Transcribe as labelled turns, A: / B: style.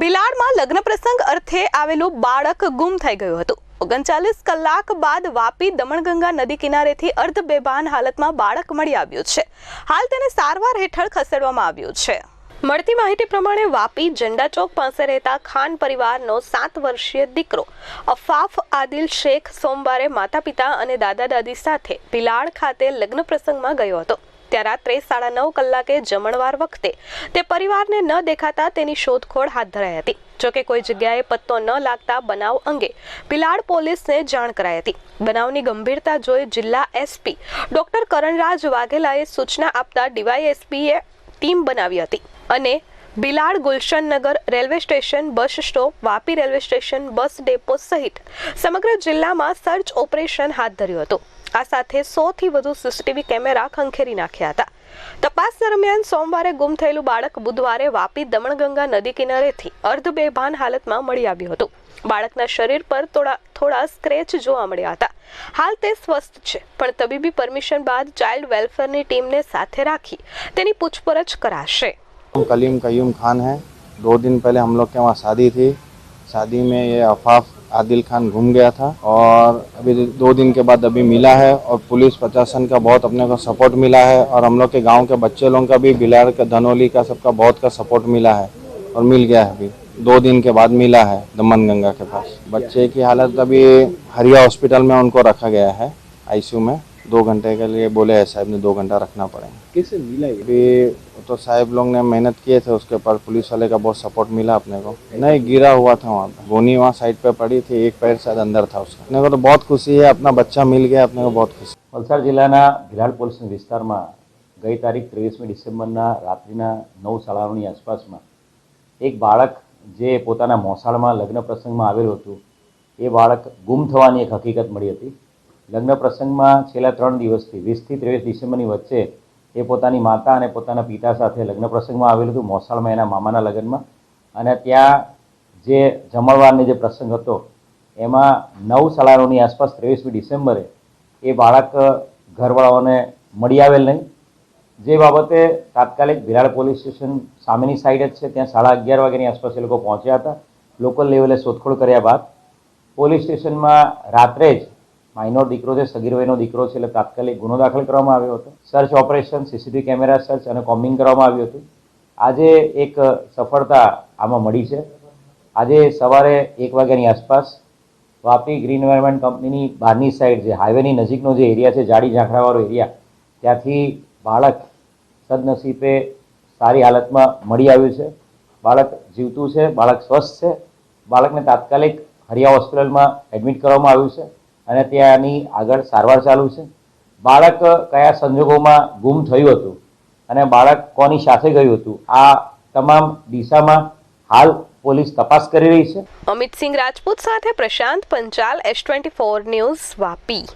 A: બિલાડમાં લગ્ન પ્રસંગ અર્થે આવેલું બાળક ગુમ થઈ ગયું હતું. ઓગણચાલીસ કલાક બાદ વાપી દમણગંગા નદી કિનારેથી અર્ધ બેભાન હાલતમાં બાળક મળી આવ્યું છે. હાલ તેને સારવાર હેઠળ ખસેડવામાં આવ્યું છે. મળતી માહિતી પ્રમાણે વાપી ઝંડા ચોક પાસે રહેતા ખાન પરિવારનો સાત વર્ષીય દીકરો, અફાફ આદિલ શેખ, સોમવારે માતા પિતા અને દાદા દાદી સાથે બિલાડ ખાતે લગ્ન પ્રસંગમાં ગયો હતો. ત્યાં રાત્રે સાડા નવ કલાકે જમણવાર વખતે તે પરિવારને ન દેખાતા તેની શોધખોળ હાથ ધરાઈ હતી. જોકે કોઈ જગ્યાએ પત્તો ન લાગતા બનાવ અંગે બિલાડ પોલીસને જાણ કરાઈ હતી. બનાવની ગંભીરતા જોઈ જિલ્લા એસપી ડોક્ટર કરણરાજ વાઘેલાએ સૂચના આપતા ડીવાયએસપીએ ટીમ બનાવી હતી અને Bilad Gulshannagar railway station, bus stop, Vapi railway station, bus depot સહિત સમગ્ર જિલ્લામાં સર્ચ ઓપરેશન હાથ ધર્યું હતું. આ સાથે સોથી વધુ સીસીટીવી કેમેરા ખંખેરી નાખ્યા હતા. તપાસ દરમિયાન સોમવારે ગુમ થયેલું બાળક બુધવારે વાપી દમણગંગા નદી કિનારેથી અર્ધ બેભાન હાલતમાં મળી આવ્યું હતું. બાળકના શરીર પર થોડા થોડા સ્ક્રેચ જોવા મળ્યા હતા. હાલ તે સ્વસ્થ છે, પણ તબીબી પરમિશન બાદ ચાઇલ્ડ વેલફેરની ટીમને સાથે રાખી તેની પૂછપરછ કરાશે.
B: કલીમ કયુમ ખાન હૈ. દો દિન પહેલે હમ લોગ કે વહાં શાદી થી. शादी में ये अफाफ आदिल खान घूम गया था और अभी दो दिन के बाद अभी मिला है और पुलिस प्रशासन का बहुत अपने को सपोर्ट मिला है और हम लोग के गाँव के बच्चे लोगों का भी बिलाड़ का, धनौली का सबका बहुत का सपोर्ट मिला है और मिल गया है अभी। दो दिन के बाद मिला है दमन गंगा के पास। बच्चे की हालत अभी हरिया हॉस्पिटल में उनको रखा गया है, आईसीयू में। दो घंटे के लिए बोले हैं साहब ने दो घंटा रखना पड़ेगा
C: कैसे मिला ये
B: अभी वो तो साहब लोग ने मेहनत किए थे उसके ऊपर पुलिस वाले का बहुत सपोर्ट मिला अपने को नहीं गिरा हुआ था वहाँ पे गोनी वहाँ साइड पे पड़ी थी एक पैर शायद अंदर था उसका अपने को तो बहुत खुशी है अपना बच्चा मिल गया अपने को बहुत खुशी
C: વલસાડ જિલ્લાના ભિલાડ પોલીસ વિસ્તારમાં ગઈ તારીખ ત્રેવીસમી ડિસેમ્બરના રાત્રિના નવ શાળાઓની આસપાસમાં એક બાળક જે પોતાના મોસાળમાં લગ્ન પ્રસંગમાં આવેલું હતું એ બાળક ગુમ થવાની એક હકીકત મળી હતી લગ્ન પ્રસંગમાં છેલ્લા ત્રણ દિવસથી, વીસથી ત્રેવીસ ડિસેમ્બરની વચ્ચે એ પોતાની માતા અને પોતાના પિતા સાથે લગ્ન પ્રસંગમાં આવેલું હતું, મોસાળમાં એના મામાના લગ્નમાં. અને ત્યાં જે જમણવારનો જે પ્રસંગ હતો, એમાં નવ શાળાઓની આસપાસ ત્રેવીસમી ડિસેમ્બરે એ બાળક ઘરવાળાઓને મળી આવેલ નહીં. જે બાબતે તાત્કાલિક ભિલાડ પોલીસ સ્ટેશન સામેની સાઈડ જ છે, ત્યાં સાડા અગિયાર વાગ્યાની આસપાસ એ લોકો પહોંચ્યા હતા. લોકલ લેવલે શોધખોળ કર્યા બાદ પોલીસ સ્ટેશનમાં રાત્રે જ માઇનોર દીકરો છે સગીર વયનો દીકરો છે, એટલે તાત્કાલિક ગુનો દાખલ કરવામાં આવ્યો હતો. Search operation CCTV camera search અને કોમ્બિંગ કરવામાં આવ્યું હતું. આજે એક સફળતા આમાં મળી છે. આજે સવારે એક વાગ્યાની આસપાસ વાપી ગ્રીન એન્વાયરમેન્ટ કંપનીની બહારની સાઈડ જે હાઈવેની નજીકનો જે એરિયા છે, જાડી ઝાંખરાવાળો એરિયા ત્યાંથી બાળક સદનસીબે સારી હાલતમાં મળી આવ્યું છે. બાળક જીવતું છે, બાળક સ્વસ્થ છે. બાળકને તાત્કાલિક હરિયા હોસ્પિટલમાં એડમિટ કરવામાં આવ્યું છે. અને ત્યાંની આગળ સારવાર ચાલુ છે. બાળક કયા સંજોગોમાં ગુમ થયું હતું અને બાળક કોની સાથે ગયું હતું, આ તમામ દિશામાં હાલ પોલીસ તપાસ કરી રહી છે.
A: અમિત સિંહ રાજપૂત સાથે Prashant Panchal S twenty four news Vapi.